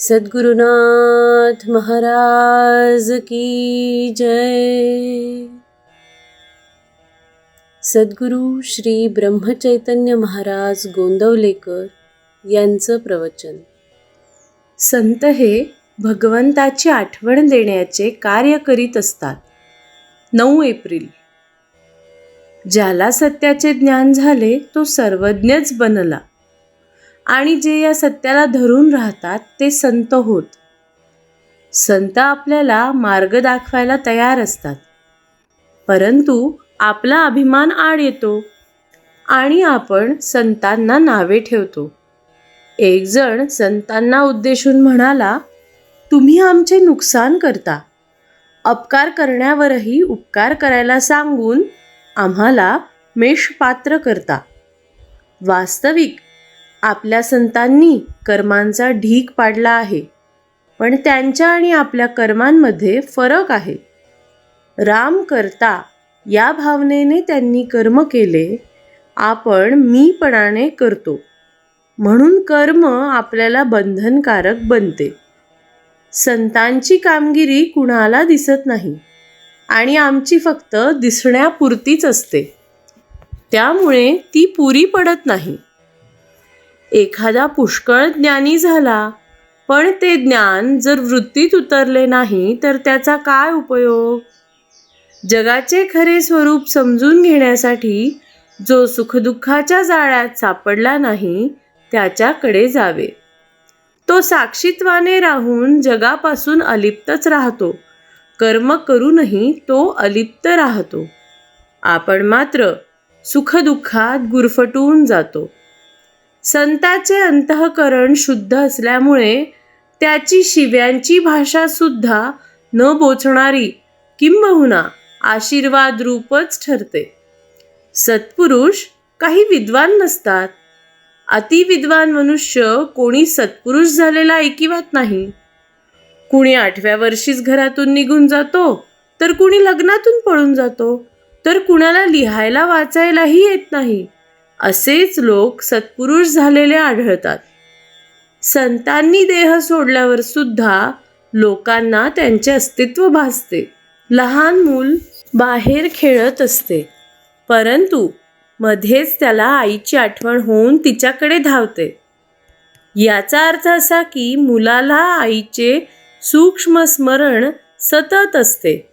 सद्गुरुनाथ महाराज की जय। सद्गुरु श्री ब्रह्मचैतन्य महाराज गोंदवलेकर यांचं प्रवचन. संत हे भगवंताची आठवण देण्याचे कार्य करीत असतात. नऊ एप्रिल. ज्याला सत्याचे ज्ञान झाले तो सर्वज्ञच बनला. आणि जे या सत्याला धरून राहतात ते संत होत. संत आपल्याला मार्ग दाखवायला तयार असतात. परंतु आपला अभिमान आड येतो आणि आपण संतांना नावे ठेवतो. एकजण संतांना उद्देशून म्हणाला तुम्ही आमचे नुकसान करता. अपकार करण्यावरही उपकार करायला सांगून आम्हाला मेषपात्र करता. वास्तविक आपल्या संतांनी कर्मांचा ढीक पाडला आहे. पण त्यांच्या आणि आपल्या कर्मांमध्ये फरक आहे. राम करता या भावनेने त्यांनी कर्म केले आपण मीपणाने करतो. म्हणून कर्म आपल्याला बंधनकारक बनते. संतांची कामगिरी कुणाला दिसत नाही आणि आमची फक्त दिसण्यापुरतीच असते. त्यामुळे ती पुरी पडत नाही. एखादा पुष्कळ ज्ञानी झाला. पण ते ज्ञान जर वृत्तीत उतरले नाही तर त्याचा काय उपयोग? जगाचे खरे स्वरूप समजून घेण्यासाठी जो सुखदुःखाच्या जाळ्यात सापडला नाही त्याच्याकडे जावे. तो साक्षीत्वाने राहून जगापासून अलिप्तच राहतो. कर्म करूनही तो अलिप्त राहतो. आपण मात्र सुखदुःखात गुरफटून जातो. संताचे अंतःकरण शुद्ध असल्यामुळे त्याची शिव्यांची भाषा सुद्धा न बोचणारी किंबहुना आशीर्वाद रूपच ठरते. सत्पुरुष काही विद्वान नसतात. अतिविद्वान मनुष्य कोणी सत्पुरुष झालेला ऐकिवात नाही. कुणी आठव्या वर्षीच घरातून निघून जातो तर कुणी लग्नातून पळून जातो तर कुणाला लिहायला वाचायलाही येत नाही. असेच लोक सत्पुरुष झालेले आढळतात. संतांनी देह सोडल्यावर सुद्धा लोकांना त्यांचे अस्तित्व भासते. लहान मूल बाहेर खेळत असते परंतु मध्येच त्याला आईची आठवण होऊन तिच्याकडे धावते. याचा अर्थ असा की मुलाला आईचे सूक्ष्म स्मरण सतत असते.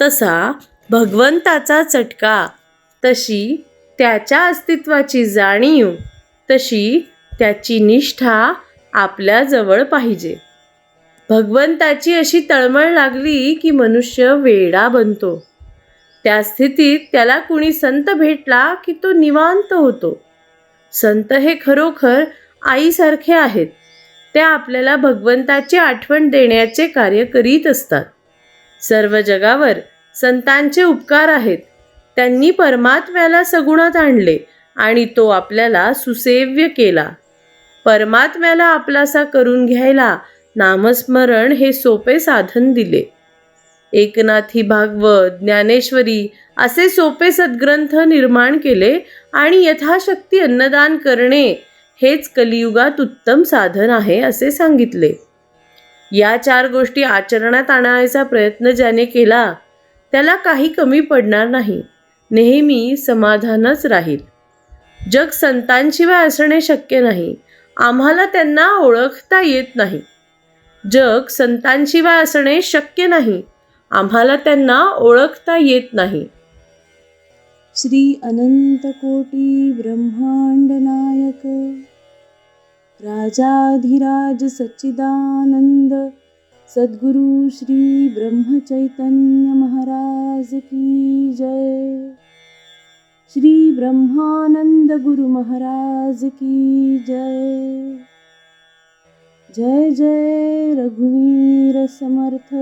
तसा भगवंताचा चटका तशी त्याच्या अस्तित्वाची जाणीव तशी त्याची निष्ठा आपल्याजवळ पाहिजे. भगवंताची अशी तळमळ लागली की मनुष्य वेडा बनतो. त्या स्थितीत त्याला कुणी संत भेटला की तो निवांत होतो. संत हे खरोखर आईसारखे आहेत. ते आपल्याला भगवंताची आठवण देण्याचे कार्य करीत असतात. सर्व जगावर संतांचे उपकार आहेत. त्यांनी परमात्म्याला सगुणात आणले आणि तो आपल्याला सुसेव्य केला. परमात्म्याला आपलासा करून घ्यायला नामस्मरण हे सोपे साधन दिले. एकनाथी भागवत ज्ञानेश्वरी असे सोपे सद्ग्रंथ निर्माण केले आणि यथाशक्ती अन्नदान करणे हेच कलियुगात उत्तम साधन आहे असे सांगितले. या चार गोष्टी आचरणात आणायचा प्रयत्न ज्याने केला त्याला काही कमी पडणार नाही. नेहमी समाधानच राहील. जग संतांशिवाय असणे शक्य नाही. आम्हाला त्यांना ओळखता येत नाही. जग संतांशिवाय असणे शक्य नाही. आम्हाला त्यांना ओळखता येत नाही. श्री अनंत कोटी ब्रह्मांड नायक राजाधिराज सच्चिदानंद सद्गुरु श्री ब्रह्मचैतन्य महाराज की जय। श्री ब्रह्मानंद गुरु महाराज की जय। जय जय रघुवीर समर्थ